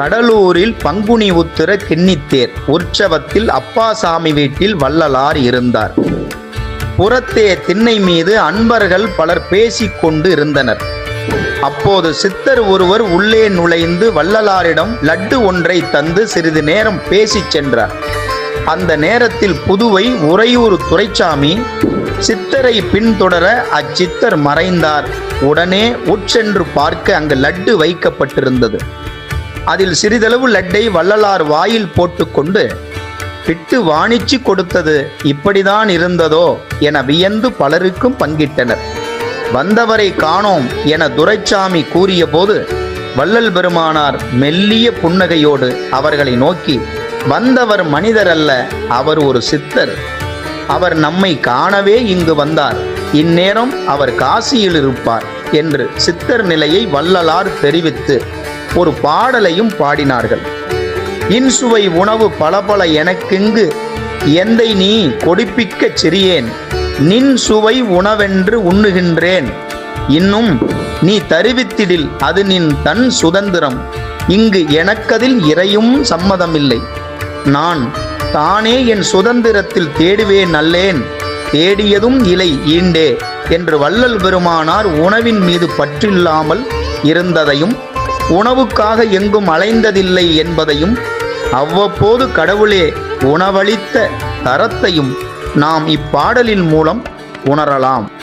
கடலூரில் பங்குனி உத்திர கிண்ணித்தேர் உற்சவத்தில் அப்பாசாமி வீட்டில் வள்ளலார் இருந்தார். புறத்தே திண்ணை மீது அன்பர்கள் பலர் பேசிக்கொண்டு இருந்தனர். அப்போது சித்தர் ஒருவர் உள்ளே நுழைந்து வள்ளலாரிடம் லட்டு ஒன்றை தந்து சிறிது நேரம் பேசிச் சென்றார். அந்த நேரத்தில் புதுவை உறையூர் துரைச்சாமி சித்தரை பின்தொடர அச்சித்தர் மறைந்தார். உடனே உட்சென்று பார்க்க அங்கு லட்டு வைக்கப்பட்டிருந்தது. அதில் சிறிதளவு லட்டை வள்ளலார் வாயில் போட்டுக்கொண்டு பிட்டு வாணிச்சு கொடுத்தது இப்படிதான் இருந்ததோ என வியந்து பலருக்கும் பங்கிட்டனர். வந்தவரை காணோம் என துரைச்சாமி கூறியபோது வள்ளல் பெருமானார் மெல்லிய புன்னகையோடு அவர்களை நோக்கி வந்தவர் மனிதர் அல்ல அவர் ஒரு சித்தர். அவர் நம்மை காணவே இங்கு வந்தார். இந்நேரம் அவர் காசியில் இருப்பார் என்று சித்தர் நிலையை வள்ளலார் தெரிவித்து ஒரு பாடலையும் பாடினார்கள். இன்சுவை உணவு பலபல எனக்கெங்கு? எந்தை நீ கொடிப்பிக்கச் சிறியேன்? நின் சுவை உணவென்று உண்ணுகின்றேன். இன்னும் நீ தருவித்திடில் அது நின் தன் சுதந்திரம். இங்கு எனக்கதில் இறையும் சம்மதமில்லை. நான் தானே என் சுதந்திரத்தில் தேடுவேன் நல்லேன் தேடியதும் இலை ஈண்டே என்று வள்ளல் பெருமானார் உணவின் மீது பற்றில்லாமல் இருந்ததையும் உணவுக்காக எங்கும் அலைந்ததில்லை என்பதையும் அவ்வப்போது கடவுளே உணவளித்த தரத்தையும் நாம் இப்பாடலின் மூலம் உணரலாம்.